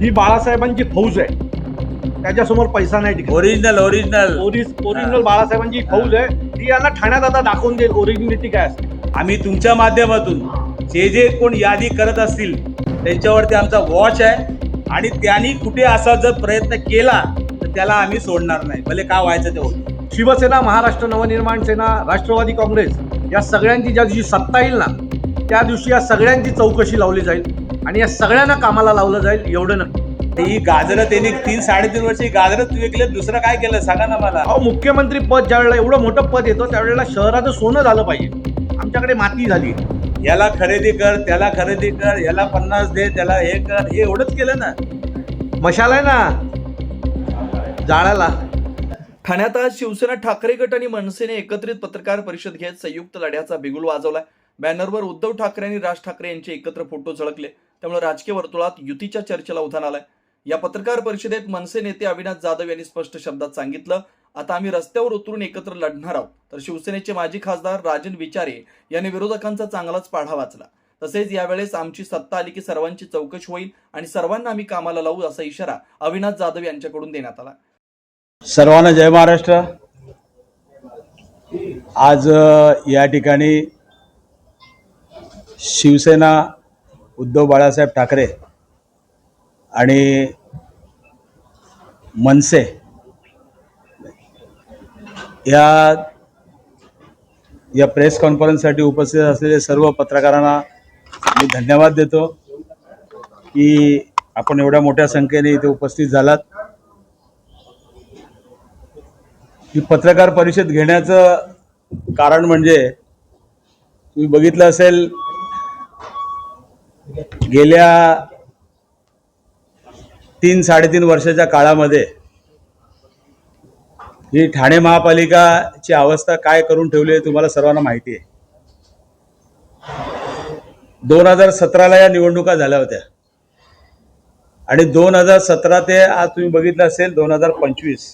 ही बाळासाहेबांची फौज आहे. त्याच्यासमोर पैसा नाही टिकत ओरिजिनल ओरिजिनल ओरिजिनल बाळासाहेबांची फौज आहे. ती यांना ठाण्यात आता दाखवून देईल. ओरिजिनिटी काय असते आम्ही तुमच्या माध्यमातून जे जे कोण यादी करत असतील त्यांच्यावरती आमचा वॉच आहे. आणि त्यांनी कुठे असा जर प्रयत्न केला तर त्याला आम्ही सोडणार नाही. भले काय व्हायचं ते होईल शिवसेना महाराष्ट्र नवनिर्माण सेना राष्ट्रवादी काँग्रेस या सगळ्यांची ज्या दिवशी सत्ता येईल ना त्या दिवशी या सगळ्यांची चौकशी लावली जाईल. आणि या सगळ्यांना कामाला लावलं जाईल एवढं नक्की. ही गाजरं त्यांनी तीन साडेतीन वर्ष ही गाजरं विकले दुसरं काय केलं सांगा ना मला. अहो मुख्यमंत्री पद ज्या वेळेला एवढं मोठं पद येतं त्यावेळेला शहराचं सोनं झालं पाहिजे. आमच्याकडे माती झाली. याला खरेदी कर त्याला खरेदी कर याला पन्नास दे त्याला हे कर हे एवढंच केलं ना. मशाल आहे ना? जाळ्याला ठाण्यात आज शिवसेना ठाकरे गट आणि मनसेने एकत्रित पत्रकार परिषद घेत संयुक्त लढ्याचा बिगुल वाजवलाय. बॅनरवर उद्धव ठाकरे आणि राज ठाकरे यांचे एकत्र फोटो झळकले. त्यामुळे राजकीय वर्तुळात युतीच्या चर्चेला उधाण आलंय. या पत्रकार परिषदेत मनसे नेते अविनाश जाधव यांनी स्पष्ट शब्दात सांगितलं आता आम्ही रस्त्यावर उतरून एकत्र लढणार आहोत. तर शिवसेनेचे माजी खासदार राजन विचारे यांनी विरोधकांचा चांगलाच पाढा वाचला. तसेच यावेळेस आमची सत्ता आली की सर्वांची चौकशी होईल आणि सर्वांना आम्ही कामाला लावू असा इशारा अविनाश जाधव यांच्याकडून देण्यात आला. सर्वांना जय महाराष्ट्र. आज या ठिकाणी शिवसेना उद्धव बाळासाहेब ठाकरे आणि मनसे या या प्रेस कॉन्फरन्ससाठी उपस्थित असलेले सर्व पत्रकारांना मी धन्यवाद देतो की आपण एवढ्या मोठ्या संख्येने इथे उपस्थित झालात. ही पत्रकार परिषद घेण्याचं कारण म्हणजे तुम्ही बघितलं असेल गेल्या तीन साडेतीन वर्षाच्या काळामध्ये ही ठाणे महापालिकाची अवस्था काय करून ठेवली आहे तुम्हाला सर्वांना माहिती आहे. दोन हजार सतराला या निवडणुका झाल्या होत्या. आणि दोन हजार सतरा ते आज तुम्ही बघितलं असेल दोन हजार पंचवीस.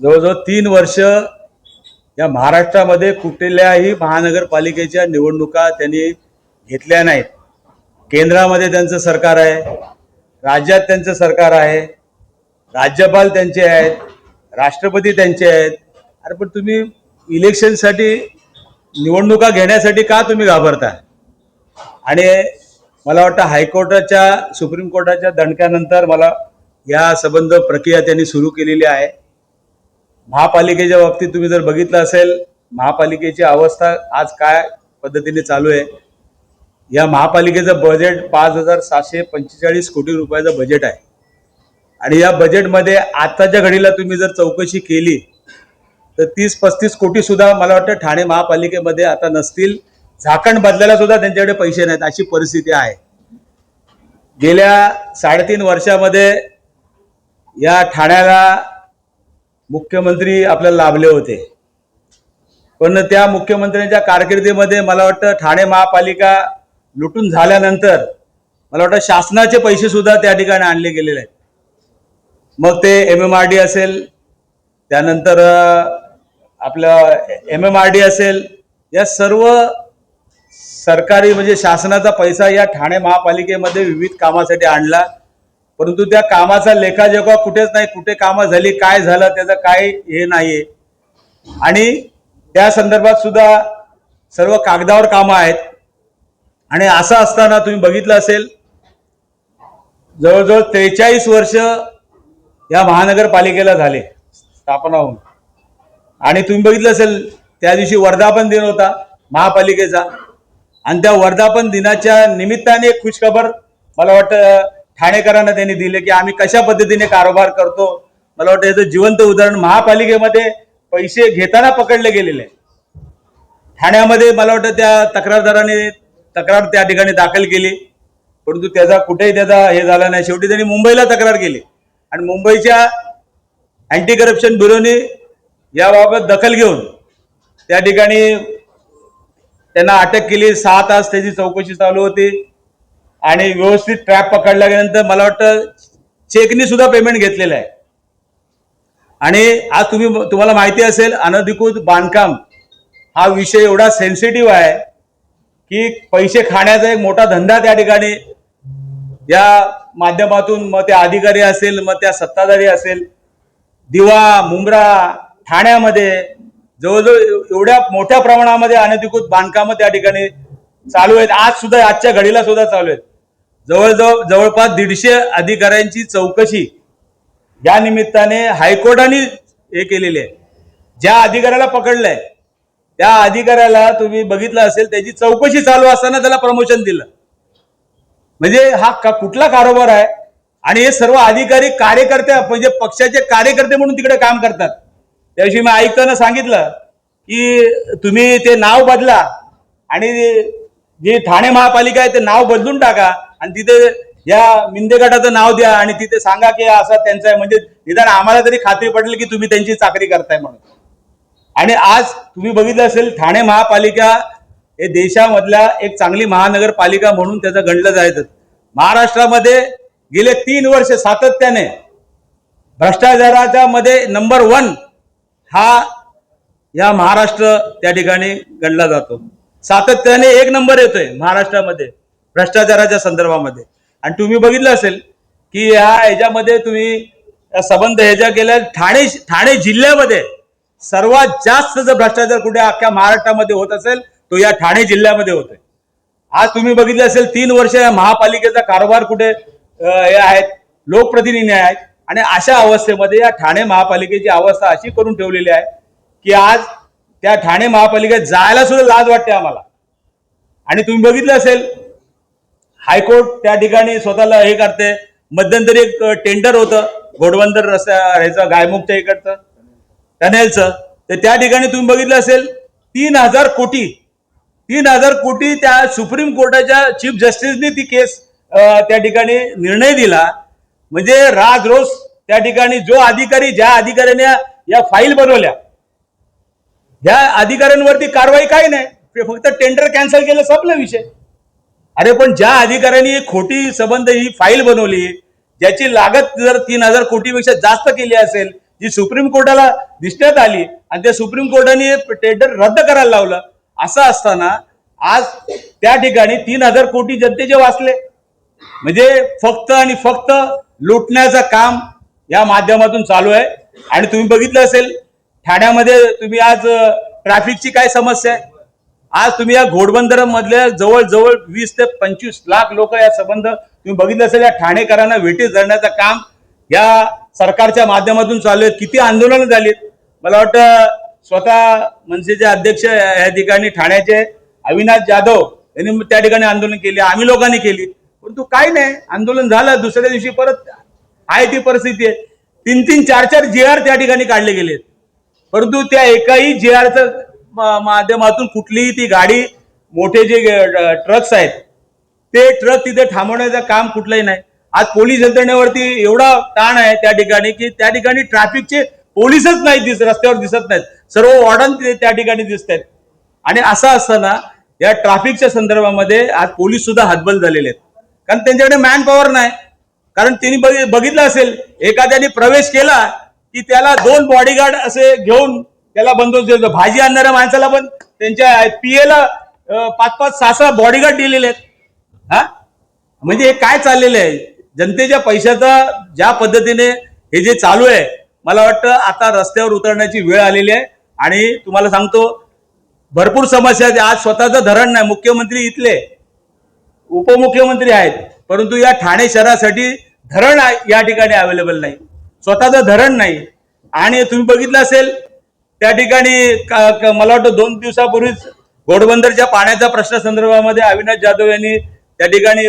जवळजवळ तीन वर्ष या महाराष्ट्रामध्ये कुठल्याही महानगरपालिकेच्या निवडणुका त्यांनी घेतल्या नाहीत. केंद्रामध्ये त्यांचं सरकार आहे राज्यात त्यांचं सरकार आहे राज्यपाल त्यांचे आहेत राष्ट्रपती त्यांचे आहेत. अरे पण तुम्ही इलेक्शनसाठी निवडणुका घेण्यासाठी का तुम्ही घाबरता आणि मला वाटतं हायकोर्टाच्या सुप्रीम कोर्टाच्या दणक्यानंतर मला या संबंध प्रक्रिया त्यांनी सुरू केलेली आहे. महापालिकेच्या बाबतीत तुम्ही जर बघितलं असेल महापालिकेची अवस्था आज काय पद्धतीने चालू आहे या महापालिकेचं बजेट पाच हजार सातशे पंचेचाळीस कोटी रुपयाचं बजेट आहे. आणि या बजेटमध्ये आत्ताच्या घडीला तुम्ही जर चौकशी केली तर तीस पस्तीस कोटी सुद्धा मला वाटतं ठाणे महापालिकेमध्ये आता नसतील. झाकण बदलायला सुद्धा त्यांच्याकडे पैसे नाहीत अशी परिस्थिती आहे. गेल्या साडेतीन वर्षामध्ये या ठाण्याला मुख्यमंत्री आपल्याला लाभले होते. पण त्या मुख्यमंत्र्यांच्या कारकिर्दीमध्ये मला वाटतं ठाणे महापालिका लुटून झाल्यानंतर मला वाटतं शासनाचे पैसे सुद्धा त्या ठिकाणी आणले गेलेले आहेत. मग ते एम एम आर डी असेल त्यानंतर आपलं एम एम आर डी असेल या सर्व सरकारी म्हणजे शासनाचा पैसा या ठाणे महापालिकेमध्ये विविध कामासाठी आणला. परंतु त्या कामाचा लेखाजोखा कुठेच नाही कुठे कामं झाली काय झालं त्याचं काय हे नाहीये. आणि त्या संदर्भात सुद्धा सर्व कागदावर कामं आहेत. आणि असं असताना तुम्ही बघितलं असेल जवळजवळ त्रेचाळीस वर्ष या महानगरपालिकेला झाले स्थापना होऊन आणि तुम्ही बघितलं असेल त्या दिवशी वर्धापन दिन होता महापालिकेचा. आणि त्या वर्धापन दिनाच्या निमित्ताने एक खुशखबर मला वाटतं ठाणेकरांना त्यांनी दिले की आम्ही कशा पद्धतीने कारोबार करतो. मला वाटतं याचं जिवंत उदाहरण महापालिकेमध्ये पैसे घेताना पकडले गेलेले. ठाण्यामध्ये मला वाटतं त्या तक्रारदाराने तक्रार त्या ठिकाणी दाखल केली. परंतु त्याचा कुठेही त्याचा हे झाला नाही. शेवटी त्यांनी मुंबईला तक्रार केली. आणि मुंबईच्या अँटी करप्शन ब्युरोने याबाबत दखल घेऊन त्या ठिकाणी त्यांना अटक केली. सहा तास त्याची चौकशी चालू होती. आणि व्यवस्थित ट्रॅप पकडल्या गेल्यानंतर मला वाटतं चेकनी सुद्धा पेमेंट घेतलेलं आहे. आणि आज तुम्ही तुम्हाला माहिती असेल अनधिकृत बांधकाम हा विषय एवढा सेन्सिटिव्ह आहे. की पैसे खाण्याचा एक मोठा धंदा त्या ठिकाणी या माध्यमातून मग ते अधिकारी असेल मग त्या सत्ताधारी असेल. दिवा मुंब्रा ठाण्यामध्ये जवळजवळ एवढ्या मोठ्या प्रमाणामध्ये अनधिकृत बांधकामं त्या ठिकाणी चालू आहेत. आज सुद्धा आजच्या घडीला सुद्धा चालू आहेत. जवळजवळ जवळपास दीडशे अधिकाऱ्यांची चौकशी या निमित्ताने हायकोर्टाने हे केलेली आहे. ज्या अधिकाऱ्याला पकडलंय त्या अधिकाऱ्याला तुम्ही बघितलं असेल त्याची चौकशी चालू असताना त्याला प्रमोशन दिलं. म्हणजे हा का कुठला कारोबार आहे? आणि हे सर्व अधिकारी कार्यकर्ते म्हणजे पक्षाचे कार्यकर्ते म्हणून तिकडे काम करतात. त्याविषयी मी आयुक्तांना सांगितलं की तुम्ही ते नाव बदला आणि जे ठाणे महापालिका आहे ते नाव बदलून टाका आणि तिथे या मिंदे गटाचं नाव द्या आणि तिथे सांगा की असं त्यांचा आहे. म्हणजे निदान आम्हाला तरी खात्री पडेल की तुम्ही त्यांची चाकरी करताय म्हणून. आणि आज तुम्ही बघितलं असेल ठाणे महापालिका हे देशामधल्या एक चांगली महानगरपालिका म्हणून त्याचं गणलं जायचं. महाराष्ट्रामध्ये गेले तीन वर्ष सातत्याने भ्रष्टाचाराच्या मध्ये नंबर वन हा या महाराष्ट्र त्या ठिकाणी गणला जातो. सातत्याने एक नंबर येतोय महाराष्ट्रामध्ये भ्रष्टाचाराच्या संदर्भामध्ये. आणि तुम्ही बघितलं असेल की ह्या ह्याच्यामध्ये तुम्ही संबंध ह्याच्या केल्या ठाणे ठाणे जिल्ह्यामध्ये सर्वात जास्त जर भ्रष्टाचार कुठे अख्ख्या महाराष्ट्रामध्ये होत असेल तो या ठाणे जिल्ह्यामध्ये होतोय. आज तुम्ही बघितलं असेल तीन वर्ष या महापालिकेचा कारभार कुठे हे आहेत लोकप्रतिनिधी आहेत. आणि अशा अवस्थेमध्ये या ठाणे महापालिकेची अवस्था अशी करून ठेवलेली आहे की आज त्या ठाणे महापालिकेत जायला सुद्धा लाज वाटते आम्हाला. आणि तुम्ही बघितलं असेल हायकोर्ट त्या ठिकाणी स्वतःला हे करते. मध्यंतरी एक टेंडर होतं घोडबंदर रस्त्या ह्याचं गायमुखच्या इकडचं टनेलचं तर त्या ठिकाणी तुम्ही बघितलं असेल तीन हजार कोटी तीन हजार कोटी त्या सुप्रीम कोर्टाच्या चीफ जस्टिसने ती केस त्या ठिकाणी निर्णय दिला. म्हणजे राज रोज त्या ठिकाणी जो अधिकारी ज्या अधिकाऱ्याने या- फाईल बनवल्या या अधिकाऱ्यांवरती कारवाई काही नाही. ते फक्त टेंडर कॅन्सल केलं संपला विषय. अरे पण ज्या अधिकाऱ्यांनी खोटी संबंध ही फाईल बनवली ज्याची लागत जर तीन हजार कोटीपेक्षा जास्त केली असेल जी सुप्रीम कोर्टाला दिसण्यात आली आणि त्या सुप्रीम कोर्टाने टेंडर रद्द करायला लावलं असं असताना आज त्या ठिकाणी तीन हजार कोटी जनतेचे वाचले म्हणजे फक्त आणि फक्त लुटण्याचं काम या माध्यमातून चालू आहे. आणि तुम्ही बघितलं असेल ठाण्यामध्ये तुम्ही आज ट्रॅफिकची काय समस्या आहे? आज तुम्ही या घोडबंदर मधल्या जवळजवळ वीस ते पंचवीस लाख लोक या संबंध तुम्ही बघितलं असेल या ठाणेकरांना वेटीस धरण्याचं काम या सरकारच्या माध्यमातून चालू आहे किती आंदोलनं झालीत मला वाटतं स्वतः मनसेचे अध्यक्ष या ठिकाणी ठाण्याचे अविनाश जाधव यांनी त्या ठिकाणी आंदोलन केले. आम्ही लोकांनी केली. परंतु काय नाही. आंदोलन झालं. दुसऱ्या दिवशी परत आहे ती परिस्थिती आहे. तीन तीन चार चार जे आर त्या ठिकाणी काढले गेलेत परंतु त्या एकाही जे आरचं माध्यमातून कुठलीही ती गाडी मोठे जे ट्रक्स आहेत ते ट्रक तिथे थांबवण्याचं काम कुठलंही नाही. आज पोलीस यंत्रणेवरती एवढा ताण आहे त्या ठिकाणी की त्या ठिकाणी ट्रॅफिकचे पोलीसच नाही दिस रस्त्यावर दिसत नाहीत. सर्व वॉर्डन त्या ठिकाणी दिसत आहेत. आणि असं असताना या ट्रॅफिकच्या संदर्भामध्ये आज पोलीस सुद्धा हातबल झालेले आहेत. कारण त्यांच्याकडे मॅन पॉवर नाही. कारण त्यांनी बघितलं असेल एखाद्याने प्रवेश केला की त्याला दोन बॉडीगार्ड असे घेऊन त्याला बंदोबस्त देतो. भाजी आणणाऱ्या माणसाला पण त्यांच्या पीएला पाच पाच सहा सहा बॉडीगार्ड दिलेले आहेत. हा? म्हणजे हे काय चाललेलं आहे? जनतेच्या पैशाचा ज्या पद्धतीने हे जे चालू आहे मला वाटतं आता रस्त्यावर उतरण्याची वेळ आलेली आहे. आणि तुम्हाला सांगतो भरपूर समस्या आहेत. आज स्वतःचं धरण नाही. मुख्यमंत्री इथले उपमुख्यमंत्री आहेत. परंतु या ठाणे शहरासाठी धरण या ठिकाणी अवेलेबल नाही. स्वतःचं धरण नाही. आणि तुम्ही बघितलं असेल त्या ठिकाणी का- मला वाटतं दोन दिवसापूर्वीच घोडबंदरच्या पाण्याच्या प्रश्नासंदर्भामध्ये अविनाश जाधव यांनी त्या ठिकाणी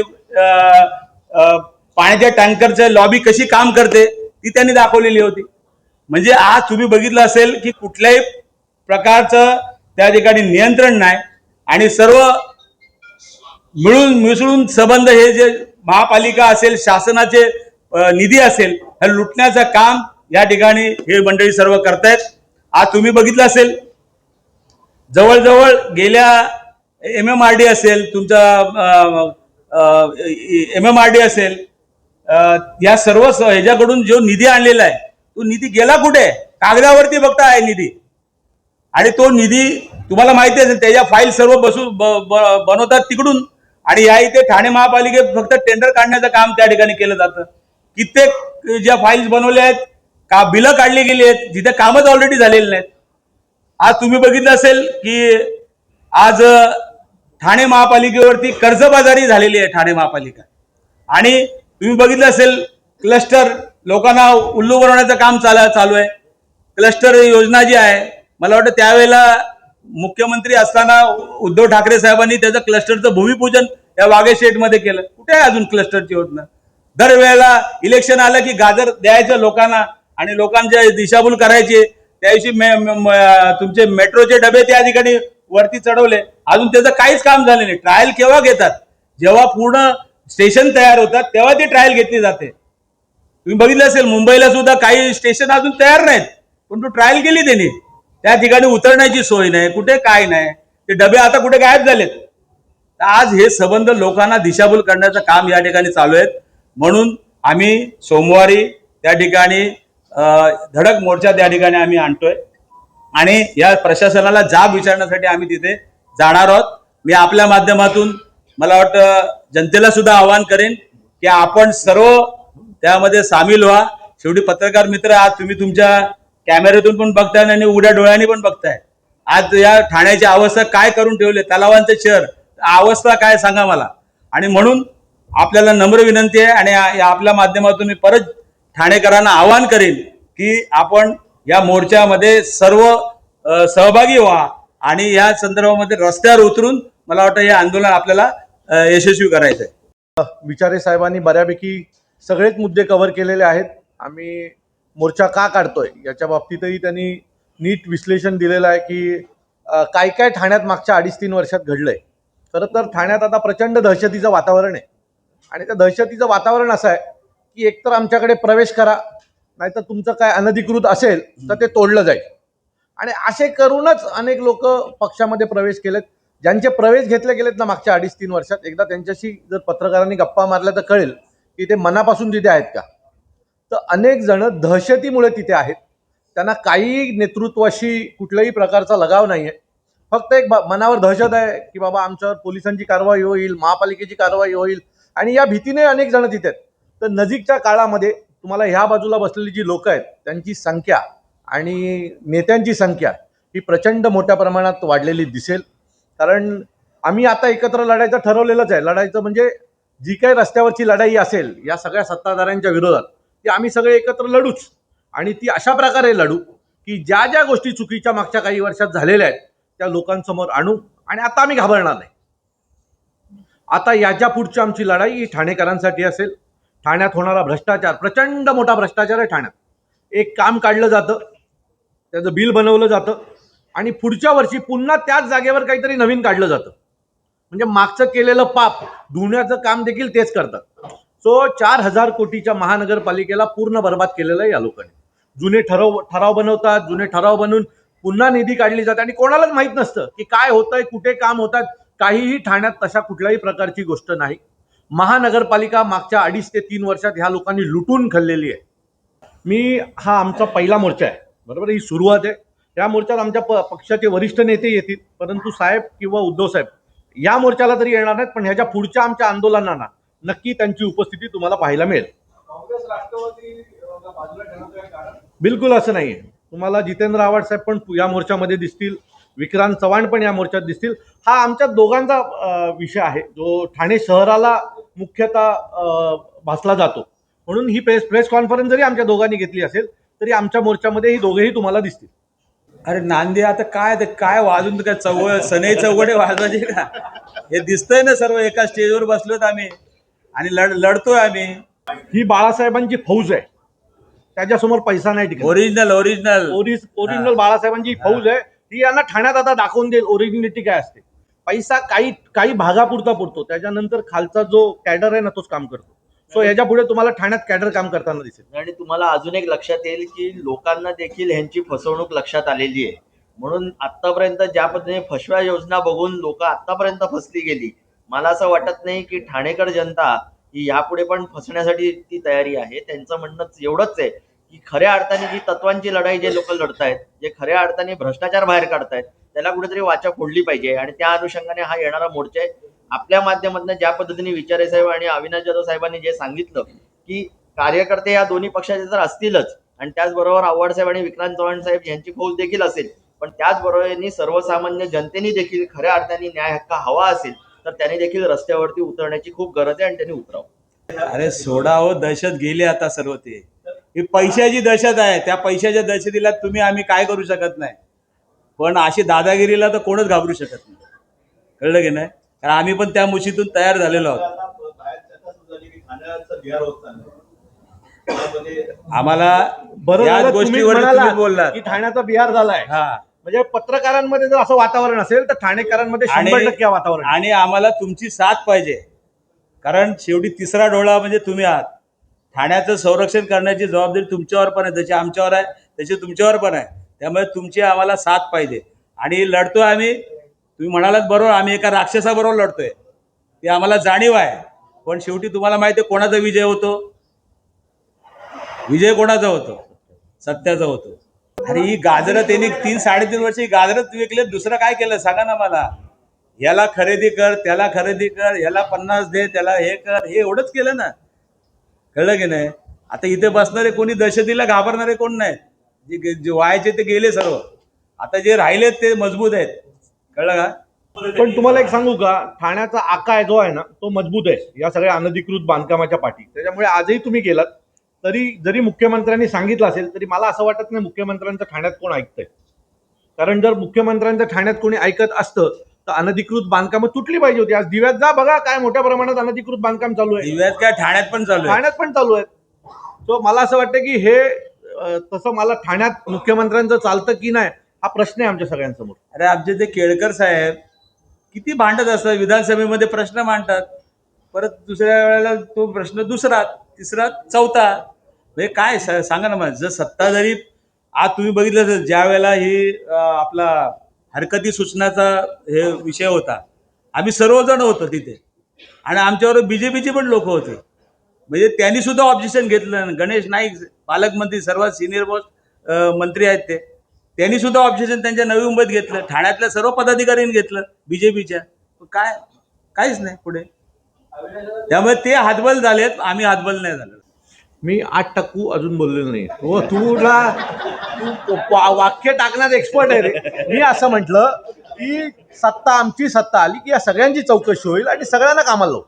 पाण्याच्या टँकरचं लॉबी कशी काम करते ती त्यांनी दाखवलेली होती. म्हणजे आज तुम्ही बघितलं असेल की कुठल्याही प्रकारचं त्या ठिकाणी नियंत्रण नाही आणि सर्व मिळून मिसळून संबंध हे जे महापालिका असेल शासनाचे निधी असेल हे लुटण्याचं काम या ठिकाणी हे मंडळी सर्व करतायत. आज तुम्ही बघितलं असेल जवळजवळ गेल्या एम एम आर डी असेल तुमचा एम एम आर डी असेल या सर्व ह्याच्याकडून जो निधी आणलेला आहे तो निधी गेला कुठे? कागदावरती बघता आहे निधी. आणि तो निधी तुम्हाला माहिती असेल त्याच्या फाईल सर्व बसू बनवतात तिकडून. आणि या इथे ठाणे महापालिकेत फक्त टेंडर काढण्याचं काम त्या ठिकाणी केलं जातं. कित्येक ज्या फाईल्स बनवल्या आहेत का बिलं काढली गेली आहेत जिथे कामच ऑलरेडी झालेली नाहीत. आज तुम्ही बघितलं असेल की आज ठाणे महापालिकेवरती कर्जबाजारी झालेली आहे ठाणे महापालिका. आणि तुम्ही बघितलं असेल क्लस्टर लोकांना उल्लू बनवण्याचं काम चाल चालू आहे. क्लस्टर योजना जी आहे मला वाटतं त्यावेळेला मुख्यमंत्री असताना उद्धव ठाकरे साहेबांनी त्याचं क्लस्टरचं भूमिपूजन या वाघेशेटमध्ये केलं. कुठे आहे अजून क्लस्टरची योजना? दरवेळेला इलेक्शन आलं की गाजर द्यायचं लोकांना आणि लोकांच्या दिशाभूल करायची. त्या दिवशी मे- तुमचे मेट्रोचे डबे त्या ठिकाणी वरती चढवले. अजून त्याचं काहीच काम झालं नाही. ट्रायल केव्हा घेतात? जेव्हा पूर्ण स्टेशन तयार होतात तेव्हा ती ट्रायल घेतली जाते. तुम्ही बघितलं असेल मुंबईला सुद्धा काही स्टेशन अजून तयार नाहीत पण तू ट्रायल केली त्यांनी. त्या ठिकाणी उतरण्याची सोय नाही कुठे काय नाही. ते डबे आता कुठे गायब झालेत. तर आज हे संबंध लोकांना दिशाभूल करण्याचं काम या ठिकाणी चालू आहेत. म्हणून आम्ही सोमवारी त्या ठिकाणी धडक मोर्चा त्या ठिकाणी आम्ही आणतोय. आणि या प्रशासनाला जाब विचारण्यासाठी आम्ही तिथे जाणार आहोत. मी आपल्या माध्यमातून मला वाटतं जनतेला सुद्धा आवाहन करेन की आपण सर्व त्यामध्ये सामील व्हा. शेवटी पत्रकार मित्र आज तुम्ही तुमच्या कॅमेऱ्यातून पण बघताय आणि उघड्या डोळ्यांनी पण बघताय. आज या ठाण्याची अवस्था काय करून ठेवले? तलावांचं शहर अवस्था काय सांगा मला? आणि म्हणून आपल्याला नम्र विनंती आहे आणि या- आपल्या माध्यमातून मी परत ठाणेकरांना आवाहन करेन की आपण या मोर्चामध्ये सर्व सहभागी व्हा आणि या संदर्भामध्ये रस्त्यावर उतरून मला वाटतं हे आंदोलन आपल्याला यशस्वी करायचं आहे विचारे साहेबांनी बऱ्यापैकी सगळेच मुद्दे कव्हर केलेले आहेत. आम्ही मोर्चा का काढतोय याच्या बाबतीतही त्यांनी नीट विश्लेषण दिलेलं आहे की काय काय ठाण्यात मागच्या अडीच तीन वर्षात घडलंय. खरं तर ठाण्यात आता प्रचंड दहशतीचं वातावरण आहे. आणि त्या दहशतीचं वातावरण असं आहे की एकतर आमच्याकडे प्रवेश करा नाहीतर तुमचं काय अनधिकृत असेल तर ते तोडलं जाईल. आणि असे करूनच अनेक लोक पक्षामध्ये प्रवेश केलेत. ज्यांचे प्रवेश घेतले गेलेत ना मागच्या अडीच तीन वर्षात एकदा त्यांच्याशी जर पत्रकारांनी गप्पा मारल्या तर कळेल की ते मनापासून तिथे आहेत का. तर अनेक जण दहशतीमुळे तिथे आहेत. त्यांना काही नेतृत्वाशी कुठल्याही प्रकारचा लगाव नाही आहे फक्त एक बा- मनावर दहशत आहे की बाबा आमच्यावर पोलिसांची कारवाई होईल महापालिकेची कारवाई होईल आणि या भीतीने अनेक जण तिथे आहेत. तर नजीकच्या काळामध्ये तुम्हाला ह्या बाजूला बसलेली जी लोक आहेत त्यांची संख्या आणि नेत्यांची संख्या ही प्रचंड मोठ्या प्रमाणात वाढलेली दिसेल. कारण आम्ही आता एकत्र लढायचं ठरवलेलंच आहे. लढायचं म्हणजे जी काही रस्त्यावरची लढाई असेल या सगळ्या सत्ताधाऱ्यांच्या विरोधात ती आम्ही सगळे एकत्र लढूच. आणि ती अशा प्रकारे लढू की ज्या ज्या गोष्टी चुकीच्या मागच्या काही वर्षात झालेल्या आहेत त्या लोकांसमोर आणू आणि आता आम्ही घाबरणार नाही. आता याच्या पुढची आमची लढाई ही ठाणेकरांसाठी असेल ठाण्यात होणारा भ्रष्टाचार प्रचंड मोठा भ्रष्टाचार आहे ठाण्यात. एक काम काढलं जातं त्याचं बिल बनवलं जातं आणि पुढच्या वर्षी पुन्हा त्याच जागेवर काहीतरी नवीन काढलं जातं. म्हणजे मागचं केलेलं पाप धुण्याचं काम देखील तेच करतात. सो चार हजार कोटीच्या महानगरपालिकेला पूर्ण बर्बाद केलेलं आहे या लोकांनी. जुने ठराव ठराव बनवतात जुने ठराव बनवून पुन्हा निधी काढली जाते आणि कोणालाच माहीत नसतं की काय होतंय कुठे काम होतात. काहीही ठाण्यात तशा कुठल्याही प्रकारची गोष्ट नाही. महानगरपालिका मागच्या अडीच ते तीन वर्षात ह्या लोकांनी लुटून खाल्लेली आहे. मी हा आमचा पहिला मोर्चा आहे. बरोबर? ही सुरुवात आहे. या मोर्चात आमच्या प पक्षाचे वरिष्ठ नेते येतील परंतु साहेब किंवा उद्धव साहेब या मोर्चाला तरी येणार नाहीत पण ह्याच्या पुढच्या आमच्या आंदोलनांना नक्की त्यांची उपस्थिती तुम्हाला पाहायला मिळेल. बिलकुल असं नाही आहे तुम्हाला जितेंद्र आव्हाड साहेब पण या मोर्चामध्ये दिसतील विक्रांत चव्हाण पण या मोर्चात दिसतील. हा आमच्या दोघांचा विषय आहे. जो ठाणे शहराला मुख्यतः भासला जातो. म्हणून ही प्रेस प्रेस कॉन्फरन्स जरी आमच्या दोघांनी घेतली असेल तरी आमच्या मोर्चामध्ये ही दोघेही तुम्हाला दिसतील. अरे नांदे आता काय ते काय वाजून काय चौ सनई चौघडे वाजवायचे का? हे दिसतंय ना सर्व एका स्टेजवर बसलोत आम्ही. आणि लढ लढतोय आम्ही. ही बाळासाहेबांची फौज आहे. त्याच्यासमोर पैसा नाही टिकत. ओरिजिनल ओरिजिनल ओरिज ओरिजिनल बाळासाहेबांची फौज आहे. ती यांना ठाण्यात आता दाखवून देईल ओरिजिनिटी काय असते. पैसा काही काही भागापुरता पुरतो. त्याच्यानंतर खालचा जो कॅडर आहे ना तोच काम करतो. सो याच्यापुढे तुम्हाला ठाण्यात कॅडर काम करताना दिसेल. आणि तुम्हाला अजून एक लक्षात येईल की लोकांना देखील ह्यांची फसवणूक लक्षात आलेली आहे. म्हणून आतापर्यंत ज्या पद्धतीने फसव्या योजना बघून लोक आतापर्यंत फसली गेली मला असं वाटत नाही की ठाणेकर जनता ही यापुढे पण फसण्यासाठी ती तयारी आहे. त्यांचं म्हणणं एवढंच आहे की खऱ्या अर्थाने जी तत्वांची लढाई जे लोक लढतायत जे खऱ्या अर्थाने भ्रष्टाचार बाहेर काढतायत त्याला कुठेतरी वाचा फोडली पाहिजे. आणि त्या अनुषंगाने हा येणारा मोर्चा आहे. आपल्या माध्यमातून ज्या पद्धतीने विचारे साहेब आणि अविनाश जाधव साहेबांनी जे सांगितलं की कार्यकर्ते या दोन्ही पक्षाचे तर असतीलच आणि त्याचबरोबर आव्हाड साहेब आणि विक्रांत चव्हाण साहेब यांची फौज देखील असेल पण त्याचबरोबर सर्वसामान्य जनतेने देखील खऱ्या अर्थाने न्याय हक्क हवा असेल तर त्यांनी देखील रस्त्यावरती उतरण्याची खूप गरज आहे आणि त्यांनी उतरावं. अरे सोडा हो दहशत गेली आता सर्व ते. ही पैशाची दहशत आहे त्या पैशाच्या दहशतीला तुम्ही आम्ही काय करू शकत नाही. पण अशी दादागिरीला तर कोणच घाबरू शकत नाही. कळलं की नाही? कारण आम्ही पण त्या मुशीतून तयार झालेलो आहोत. आम्हाला बरं याच झालं तुम्ही गोष्टीवर तुम्ही म्हणालात बोललात. की ठाण्याचा बिहार झालाय. हा. म्हणजे पत्रकारांमध्ये जर असं वातावरण असेल तर ठाणेकरांमध्ये शंभर टक्के वातावरण. आहे. आणि आम्हाला तुमची साथ पाहिजे. कारण शेवटी तिसरा डोळा म्हणजे तुम्ही आहात. ठाण्याचं संरक्षण करण्याची जबाबदारी तुमच्यावर पण आहे जशी आमच्यावर आहे तशी तुमच्यावर पण आहे. त्यामुळे तुमची आम्हाला साथ पाहिजे. आणि लढतोय आम्ही. तुम्ही म्हणालात बरोबर आम्ही एका राक्षसाबरोबर लढतोय. ते आम्हाला जाणीव आहे. पण शेवटी तुम्हाला माहिती आहे कोणाचा विजय होतो? विजय कोणाचा होतो? सत्याचा होतो. अरे ही गाजरं त्यांनी तीन साडेतीन वर्ष ही गाजरच विकले दुसरं काय केलं? सांगा ना मला. याला खरेदी कर त्याला खरेदी कर याला पन्नास दे त्याला हे कर हे एवढंच केलं ना. कळलं की नाही? आता इथे बसणारे कोणी दहशतीला घाबरणारे कोण नाही जे जे व्हायचे ते गेले सर्व. आता जे राहिलेत ते मजबूत आहेत. कळलं का? पण तुम्हाला एक सांगू का? ठाण्याचा आकाय जो आहे ना तो मजबूत आहे. या सगळ्या अनधिकृत बांधकामाच्या पाठी. त्याच्यामुळे आजही तुम्ही गेलात तरी जरी मुख्यमंत्र्यांनी सांगितलं असेल तरी मला असं वाटत नाही मुख्यमंत्र्यांचं ठाण्यात कोण ऐकतंय. कारण जर मुख्यमंत्र्यांचं ठाण्यात कोणी ऐकत असतं तर अनधिकृत बांधकामं तुटली पाहिजे होती. आज दिव्यात जा बघा काय मोठ्या प्रमाणात अनधिकृत बांधकाम चालू आहे. दिव्यात काय ठाण्यात पण चालू आहे. ठाण्यात पण चालू आहेत सो मला असं वाटतं की हे तसं मला ठाण्यात मुख्यमंत्र्यांचं चालतं की नाही हा प्रश्न आहे आमच्या सगळ्यांसमोर. अरे आमचे ते केळकर साहेब किती भांडत असतात विधानसभेमध्ये प्रश्न मांडतात. परत दुसऱ्या वेळेला तो प्रश्न दुसरा तिसरा चौथा. म्हणजे काय सांगा ना मला जर सत्ताधारी आज तुम्ही बघितलं तर ज्या वेळेला ही आपला हरकती सूचनाचा हे विषय होता आम्ही सर्वजण होतो तिथे. आणि आमच्यावर बीजेपीचे पण लोक होते. म्हणजे त्यांनी सुद्धा ऑब्जेक्शन घेतलं. गणेश नाईक पालकमंत्री सर्वात सिनियर मोस्ट मंत्री आहेत ते. त्यांनी सुद्धा ऑब्जेक्शन त्यांच्या नवी मुंबईत घेतलं. ठाण्यातल्या सर्व पदाधिकाऱ्यांनी घेतलं बीजेपीच्या काय काहीच नाही पुढे. त्यामुळे ते हातबल झालेत आम्ही हातबल नाही झालो. मी आठ टक्कू अजून बोललेलो नाही. हो तुला तू वाक्य टाकण्यात एक्सपर्ट आहे रे. मी असं म्हटलं की सत्ता आमची सत्ता आली की या सगळ्यांची चौकशी होईल आणि सगळ्यांना कामाला लावू.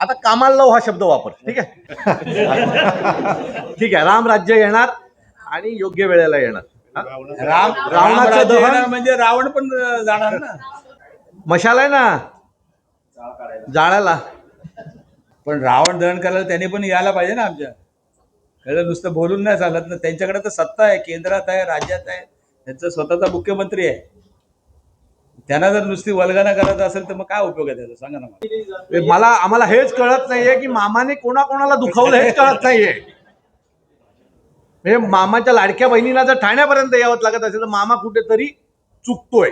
आता कामाला लावू हा शब्द वापर ठीक आहे? ठीक आहे राम राज्य येणार आणि योग्य वेळेला येणार. राम रावणाचं दहन- म्हणजे रावण पण जाणार ना? मशाल आहे ना? जाळाला. पण रावण दहन करायला त्यांनी पण यायला पाहिजे ना आमच्या. कळलं नुसतं बोलून नाही चालत ना. त्यांच्याकडे तर सत्ता आहे केंद्रात आहे राज्यात आहे. त्यांचा स्वतःचा मुख्यमंत्री आहे. त्यांना जर नुसती वल्गना करत असेल तर मग काय उपयोग आहे त्याचा? सांगा ना मला. मला आम्हाला हेच कळत नाहीये की मामाने कोणाकोणाला दुखावलं हेच कळत नाहीये. म्हणजे मामाच्या लाडक्या बहिणीला जर ठाण्यापर्यंत यावं लागत असेल तर मामा कुठेतरी चुकतोय.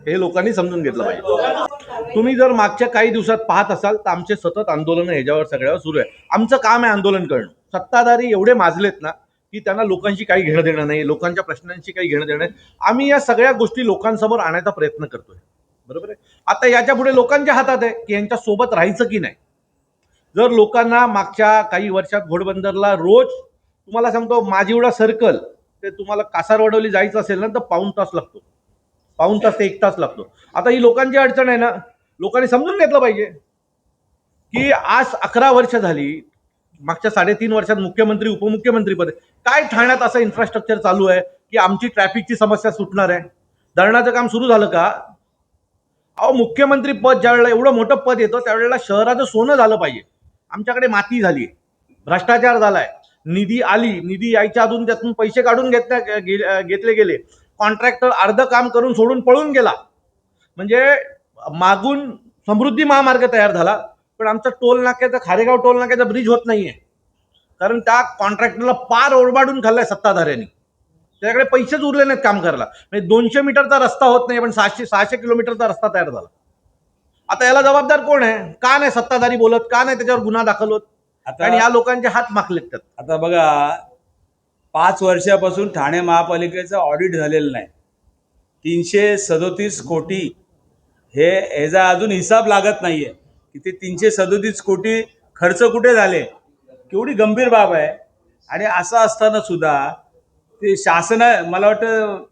हे लोकांनी समजून घेतलं पाहिजे. तुम्ही जर मागच्या काही दिवसात पाहत असाल तर आमचे सतत आंदोलन ह्याच्यावर सगळ्यावर सुरू आहे. आमचं काम आहे आंदोलन करणं. सत्ताधारी एवढे माजलेत ना की त्यांना लोकांशी काही घेणं देणं नाही लोकांच्या प्रश्नांशी काही घेणं देणं नाही. आम्ही या सगळ्या गोष्टी लोकांसमोर आणायचा प्रयत्न करतोय. बरोबर आहे? आता याच्यापुढे लोकांच्या हातात आहे की यांच्या सोबत राहायचं की नाही? जर लोकांना मागच्या काही वर्षात घोडबंदरला रोज तुम्हाला सांगतो माझीवडा सर्कल ते तुम्हाला कासारवडवली जायचं असेल ना तर पाऊण तास लागतो. पाऊण तास ते एक तास लागतो. आता ही लोकांची अडचण आहे ना लोकांनी समजून घेतलं पाहिजे. की आज अकरा वर्ष झाली मागच्या साडेतीन वर्षात मुख्यमंत्री उपमुख्यमंत्री पद काय ठाण्यात असं इन्फ्रास्ट्रक्चर चालू आहे की आमची ट्रॅफिकची समस्या सुटणार आहे? धरणाचं काम सुरू झालं का? अहो मुख्यमंत्री पद ज्यावेळेला एवढं मोठं पद येतं त्यावेळेला शहराचं सोनं झालं पाहिजे. आमच्याकडे माती झाली. भ्रष्टाचार झालाय. निधी आली निधी यायच्या अजून त्यातून पैसे काढून घेतल्या घेतले गेले. कॉन्ट्रॅक्टर अर्ध काम करून सोडून पळून गेला. म्हणजे मागून समृद्धी महामार्ग तयार झाला. पण आमचा टोल नाक्याचा खारेगाव टोल नाक्याचा ब्रिज होत नाहीये. कारण त्या कॉन्ट्रॅक्टरला पार ओरबाडून खाल्लाय सत्ताधाऱ्यांनी. त्याच्याकडे पैसेच उरले नाहीत काम करायला. म्हणजे दोनशे मीटरचा रस्ता होत नाही पण सहाशे सहाशे किलोमीटरचा रस्ता तयार झाला. आता याला जबाबदार कोण आहे? का नाही सत्ताधारी बोलत? का नाही त्याच्यावर गुन्हा दाखल होत? आणि या लोकांचे हात माखलेत त्यात आता बघा पाच वर्षापासून ठाणे महापालिकेचं ऑडिट झालेलं नाही. तीनशे सदोतीस कोटी हे ह्याचा अजून हिसाब लागत नाहीये. की ते तीनशे सदोतीस कोटी खर्च कुठे झाले? केवढी गंभीर बाब आहे. आणि असं असताना सुद्धा ते शासन मला वाटतं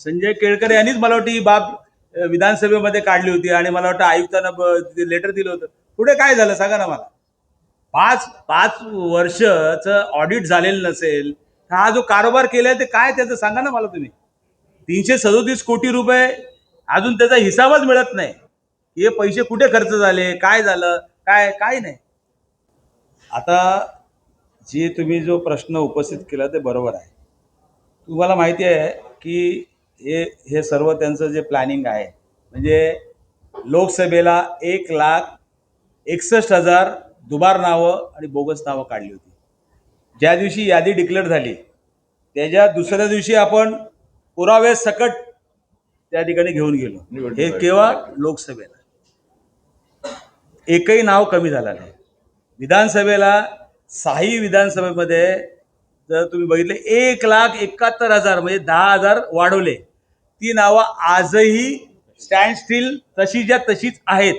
संजय केळकर यांनीच मला वाटतं ही बाब विधानसभेमध्ये काढली होती. आणि मला वाटतं आयुक्तांना लेटर दिलं होतं. पुढे काय झालं? सांगा ना मला. पाच पाच वर्षचं ऑडिट झालेलं नसेल हा जो कारोबार केलाय ते काय त्याचं सांगा ना मला तुम्ही. तीनशे सदोतीस कोटी रुपये अजून त्याचा हिसाबच मिळत नाही. हे पैसे कुठे खर्च झाले काय झालं काय काय नाही. आता जे तुम्ही जो प्रश्न उपस्थित केला ते बरोबर आहे. तुम्हाला माहिती आहे की हे हे सर्व त्यांचं जे प्लॅनिंग आहे म्हणजे लोकसभेला एक लाख एकसष्ट हजार दुबार नावं आणि बोगस नावं काढली होती. ज्या दिवशी यादी डिक्लेअर झाली त्याच्या दुसऱ्या दिवशी आपण पुरावे सकट त्या ठिकाणी घेऊन गेलो. हे केव्हा? लोकसभेला. एकही नाव कमी झालं नाही. विधानसभेला साही विधानसभेमध्ये जर तुम्ही बघितले एक लाख एकाहत्तर हजार म्हणजे दहा हजार वाढवले. ती नावं आजही स्टँड स्टील तशीच्या तशीच आहेत.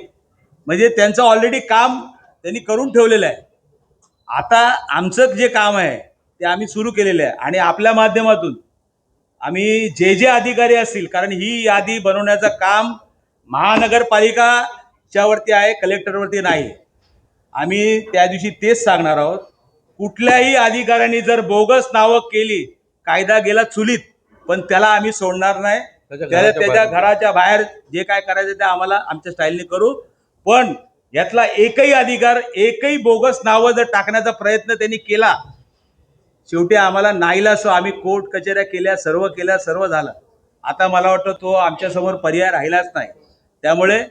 म्हणजे त्यांचं ऑलरेडी काम त्यांनी करून ठेवलेलं आहे. आता आमचं जे काम आहे ते आम्ही सुरू केलेलं आहे. आणि आपल्या माध्यमातून आम्ही जे जे अधिकारी असतील कारण ही यादी बनवण्याचं काम महानगरपालिकाच्या वरती आहे कलेक्टरवरती नाही. आम्ही त्या दिवशी तेच सांगणार आहोत. कुठल्याही अधिकाऱ्यांनी जर बोगस नावं केली कायदा गेला चुलीत पण त्याला आम्ही सोडणार नाही. त्याला त्याच्या घराच्या बाहेर जे काय करायचं ते आम्हाला आमच्या स्टाईलने करू. पण यातला एकही अधिकार एकही बोगस नावं जर टाकण्याचा प्रयत्न त्यांनी केला शेवटी आम्हाला नाईला असो आम्ही कोर्ट कचेऱ्या केल्या सर्व केल्या सर्व झालं. आता मला वाटतं तो आमच्यासमोर पर्याय राहिलाच नाही. त्यामुळे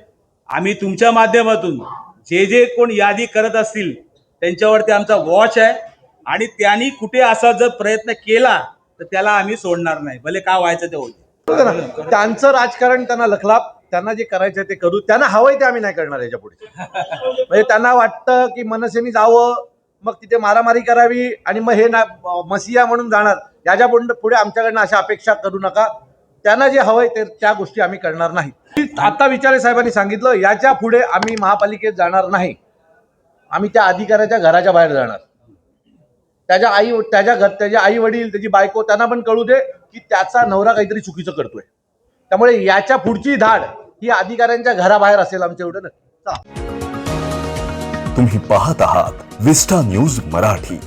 आम्ही तुमच्या माध्यमातून जे जे कोण यादी करत असतील त्यांच्यावरती आमचा वॉच आहे आणि त्यांनी कुठे असा जर प्रयत्न केला तर त्याला आम्ही सोडणार नाही. भले का व्हायचं ते होईल. ना? त्यांचं राजकारण त्यांना लखलाप त्यांना जे करायचं ते करू. त्यांना हवंय ते आम्ही नाही करणार याच्यापुढे. म्हणजे त्यांना वाटतं की मनसेने जावं मग तिथे मारामारी करावी आणि मग हे ना मसिया म्हणून जाणार. याच्यापुढे पुढे आमच्याकडनं अशा अपेक्षा करू नका. त्यांना जे हवंय ते त्या गोष्टी आम्ही करणार नाही. आता विचारे साहेबांनी सांगितलं याच्यापुढे आम्ही महापालिकेत जाणार नाही. आम्ही त्या अधिकाऱ्याच्या घराच्या बाहेर जाणार. त्याच्या आई त्याच्या घर त्याचे आई वडील त्याची बायको त्यांना पण कळू दे की त्याचा नवरा काहीतरी चुकीचं करतोय. त्यामुळे याच्या पुढची धाड ही अधिकाऱ्यांच्या घराबाहेर असेल आमच्या एवढं ना तुम्ही पाहत आहात विस्टा न्यूज मराठी.